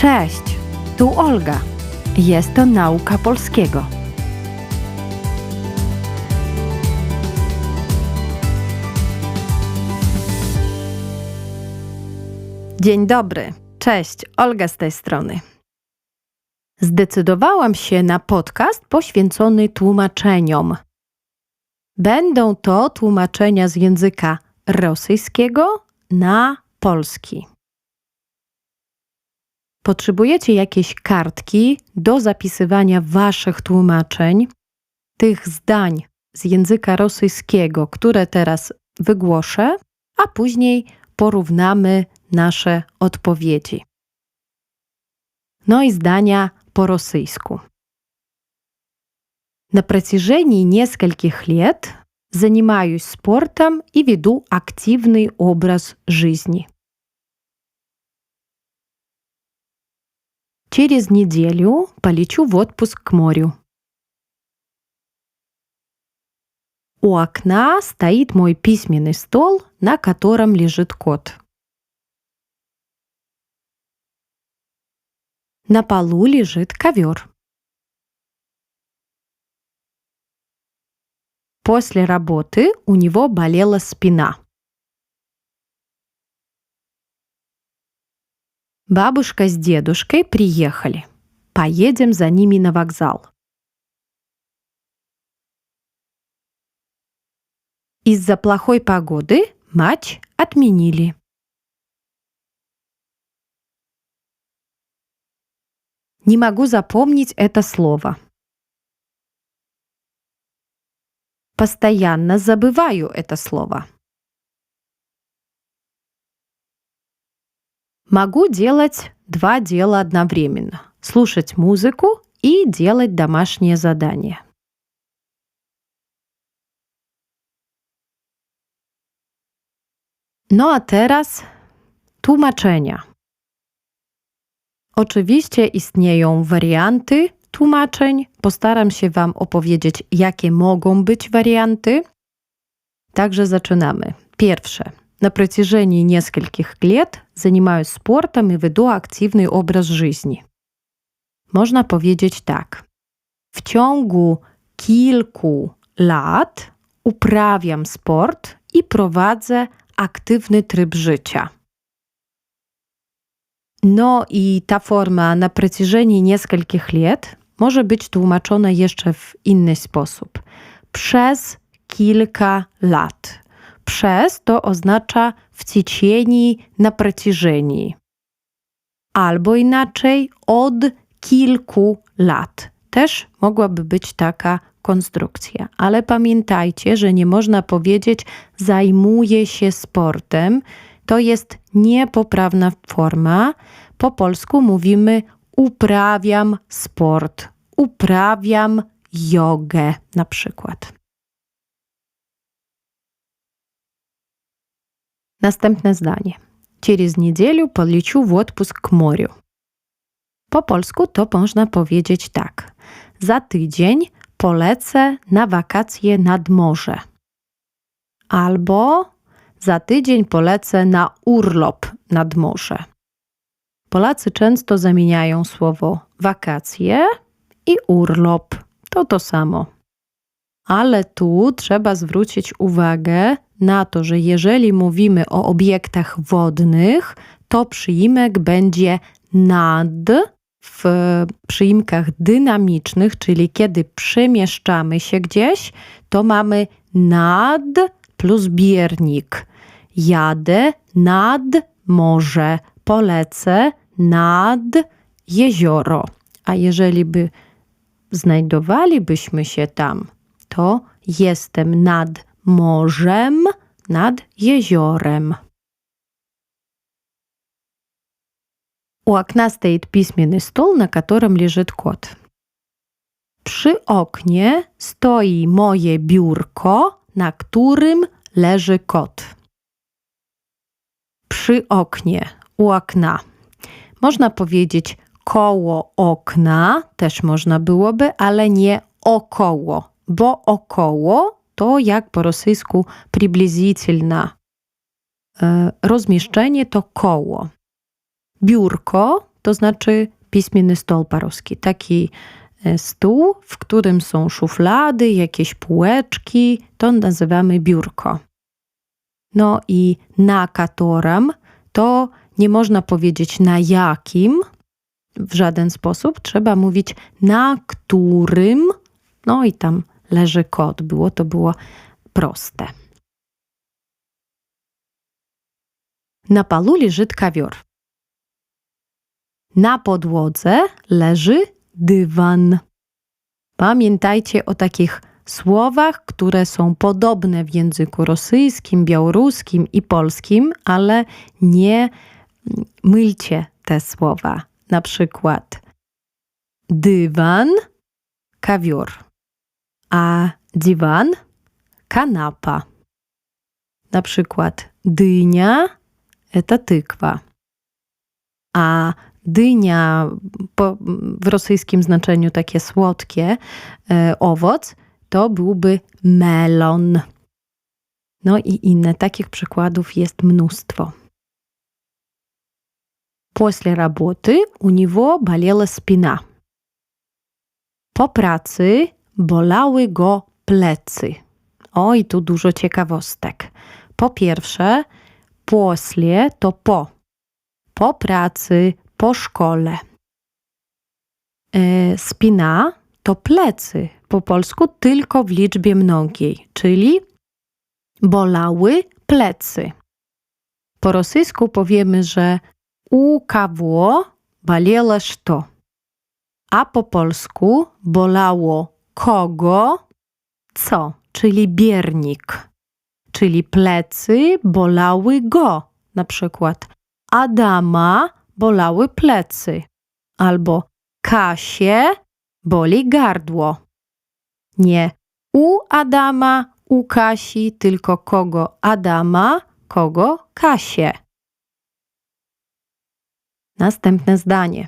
Cześć, tu Olga. Jest to nauka polskiego. Dzień dobry, cześć, Olga z tej strony. Zdecydowałam się na podcast poświęcony tłumaczeniom. Będą to tłumaczenia z języka rosyjskiego na polski Potrzebujecie jakieś kartki do zapisywania waszych tłumaczeń, tych zdań z języka rosyjskiego, które teraz wygłoszę, a później porównamy nasze odpowiedzi. No i zdania по rosyjsku. На протяжении нескольких лет занимаюсь спортом и веду активный образ жизни. Через неделю полечу в отпуск к морю. У окна стоит мой письменный стол, на котором лежит кот. На полу лежит ковер. После работы у него болела спина. Бабушка с дедушкой приехали. Поедем за ними на вокзал. Из-за плохой погоды матч отменили. Не могу запомнить это слово. Постоянно забываю это слово. Могу делать два дела одновременно. Слушать музыку и делать домашние задания. No a teraz tłumaczenia. Oczywiście istnieją warianty tłumaczeń. Postaram się Wam opowiedzieć, jakie mogą być warianty. Także zaczynamy. Pierwsze. На протяжении нескольких лет занимаюсь спортом и веду активный образ жизни. Można powiedzieć tak. W ciągu kilku lat uprawiam sport i prowadzę aktywny tryb życia. No i ta forma na протяжении нескольких лет może być tłumaczona jeszcze w inny sposób. Przez kilka lat. Przez to oznacza w течение na протяжении. Albo inaczej od kilku lat. Też mogłaby być taka konstrukcja. Ale pamiętajcie, że nie można powiedzieć zajmuję się sportem. To jest niepoprawna forma. Po polsku mówimy uprawiam sport, uprawiam jogę na przykład. Następne zdanie. Через неделю полечу в отпуск к морю. Po polsku to można powiedzieć tak. Za tydzień polecę na wakacje nad morze. Albo za tydzień polecę na urlop nad morze. Polacy często zamieniają słowo wakacje i urlop. To to samo. Ale tu trzeba zwrócić uwagę na to, że jeżeli mówimy o obiektach wodnych, to przyimek będzie nad w przyimkach dynamicznych, czyli kiedy przemieszczamy się gdzieś, to mamy nad plus biernik. Jadę nad morze, polecę nad jezioro. A jeżeli by znajdowalibyśmy się tam, to jestem nad morzem, nad jeziorem. У окна стоит письменный стол, на котором лежит кот. Przy oknie stoi moje biurko, na którym leży kot. Przy oknie, u okna. Można powiedzieć koło okna, też można byłoby, ale nie około, bo około to jak po rosyjsku приблизительно. Rozmieszczenie to koło. Biurko to znaczy pismienny stol paruski. Taki e, stół, w którym są szuflady, jakieś półeczki, to nazywamy biurko. No i na котором to nie można powiedzieć na jakim w żaden sposób. Trzeba mówić na którym. No i tam leży kot. Było to było proste. Na palu leży kawior. Na podłodze leży dywan. Pamiętajcie o takich słowach, które są podobne w języku rosyjskim, białoruskim i polskim, ale nie mylcie te słowa. Na przykład dywan, kawior, a dywan, kanapa. Na przykład dynia to tykwa, a dynia po, w rosyjskim znaczeniu takie słodkie e, owoc to byłby melon. No i inne takich przykładów jest mnóstwo. После работы у него болела спина. Po pracy bolały go plecy. Oj, tu dużo ciekawostek. Po pierwsze, после to po. Po pracy, po szkole. E, spina to plecy, po polsku tylko w liczbie mnogiej, czyli bolały plecy. Po rosyjsku powiemy, że u kawło болело что? A po polsku bolało kogo? Co? Czyli biernik. Czyli plecy bolały go. Na przykład Adama bolały plecy. Albo Kasie boli gardło. Nie u Adama, u Kasi, tylko kogo Adama, kogo Kasie. Następne zdanie.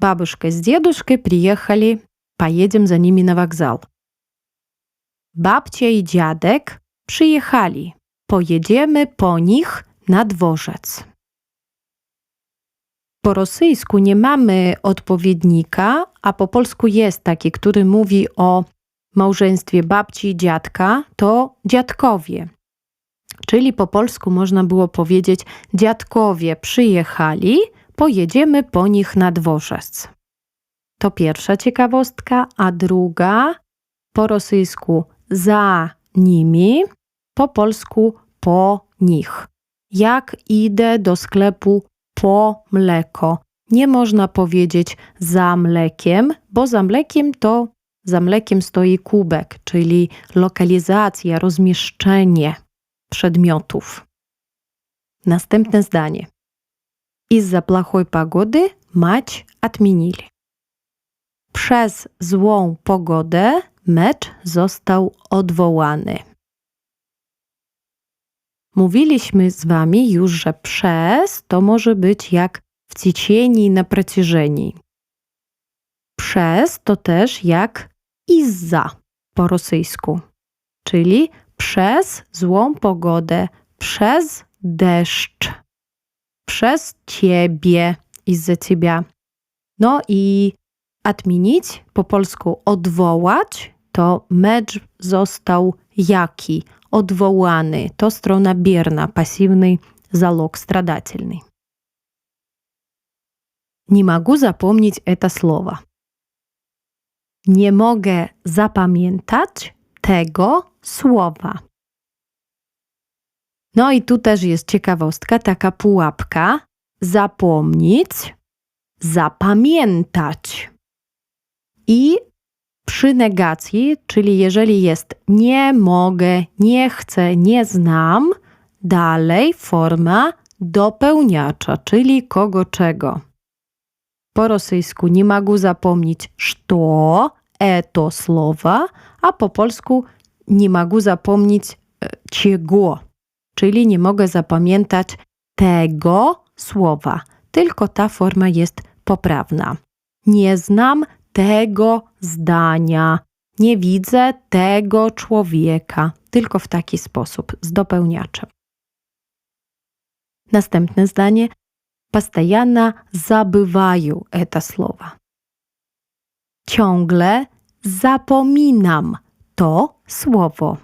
Бабушка z dziaduszkiem przyjechali, pojedziemy za nimi na wokzał. Babcia i dziadek przyjechali, pojedziemy po nich na dworzec. Po rosyjsku nie mamy odpowiednika, a po polsku jest taki, który mówi o małżeństwie babci i dziadka, to dziadkowie. Czyli po polsku można było powiedzieć: Dziadkowie przyjechali, pojedziemy po nich na dworzec. To pierwsza ciekawostka, a druga po rosyjsku za nimi, po polsku po nich. Jak idę do sklepu po mleko? Nie można powiedzieć za mlekiem, bo za mlekiem to za mlekiem stoi kubek, czyli lokalizacja, rozmieszczenie przedmiotów. Następne zdanie. Из-за плохой pogody mać отменили. przez złą pogodę mecz został odwołany. Mówiliśmy z Wami już, że przez to może być jak w ciecieni na przecieżeni. Przez to też jak i za po rosyjsku, czyli przez złą pogodę, przez deszcz, przez ciebie i za ciebie. No i odmienić po polsku odwołać to mecz został jaki? Odwołany. To strona bierna, pasywny залог страдательный. Nie mogę zapomnieć это słowa. Nie mogę zapamiętać tego słowa. No i tu też jest ciekawostka, taka pułapka. Zapomnieć, zapamiętać. I przy negacji, czyli jeżeli jest nie mogę, nie chcę, nie znam, dalej forma dopełniacza, czyli kogo czego. Po rosyjsku nie mogę zapomnieć что to słowa, a po polsku nie mogę zapomnieć czego, czyli nie mogę zapamiętać tego słowa, tylko ta forma jest poprawna. Nie znam tego zdania, nie widzę tego człowieka, tylko w taki sposób, z dopełniaczem. Następne zdanie. постоянно забываю это слово. Ciągle zapominam to słowo.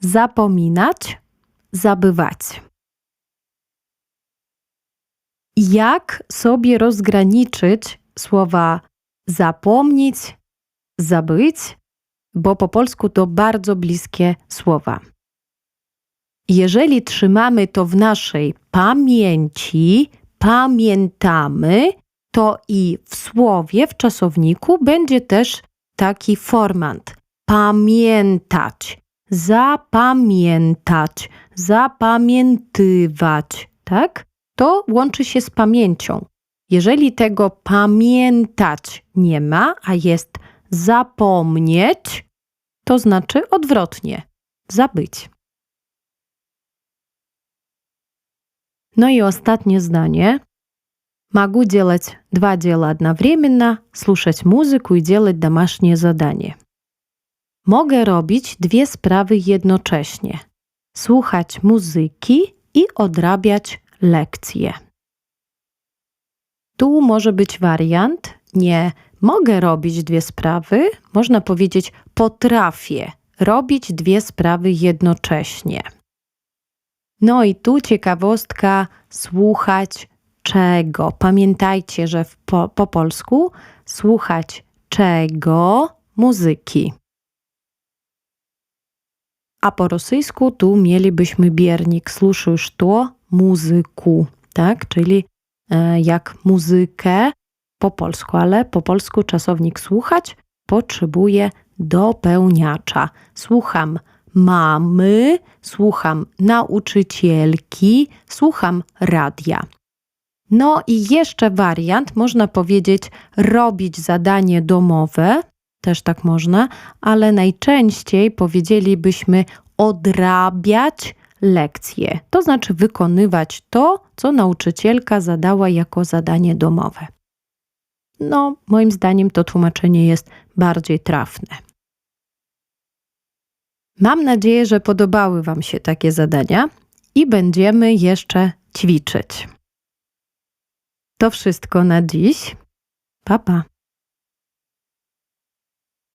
Zapominać, zabywać. Jak sobie rozgraniczyć słowa zapomnieć, zabyć, bo po polsku to bardzo bliskie słowa. Jeżeli trzymamy to w naszej pamięci, pamiętamy, to i w słowie, w czasowniku będzie też taki formant. Pamiętać, zapamiętać, zapamiętywać, tak? To łączy się z pamięcią. Jeżeli tego pamiętać nie ma, a jest zapomnieć, to znaczy odwrotnie zabyć. No i ostatnie zdanie. Могу делать два дела одновременно, слушать музыку и делать домашнее задание. Mogę robić dwie sprawy jednocześnie: słuchać muzyki i odrabiać lekcje. Tu może być wariant nie mogę robić dwie sprawy, można powiedzieć potrafię robić dwie sprawy jednocześnie. No i tu ciekawostka słuchać czego. Pamiętajcie, że po, po polsku słuchać czego muzyki. A po rosyjsku tu mielibyśmy biernik słuchasz to muzyku, tak? Czyli jak muzykę po polsku, ale po polsku czasownik słuchać potrzebuje dopełniacza. Słucham mamy, słucham nauczycielki, słucham radia. No i jeszcze wariant, można powiedzieć robić zadanie domowe, też tak można, ale najczęściej powiedzielibyśmy odrabiać lekcje, to znaczy wykonywać to, co nauczycielka zadała jako zadanie domowe. No, moim zdaniem to tłumaczenie jest bardziej trafne. Mam nadzieję, że podobały Wam się takie zadania i będziemy jeszcze ćwiczyć. To wszystko na dziś. Pa, pa.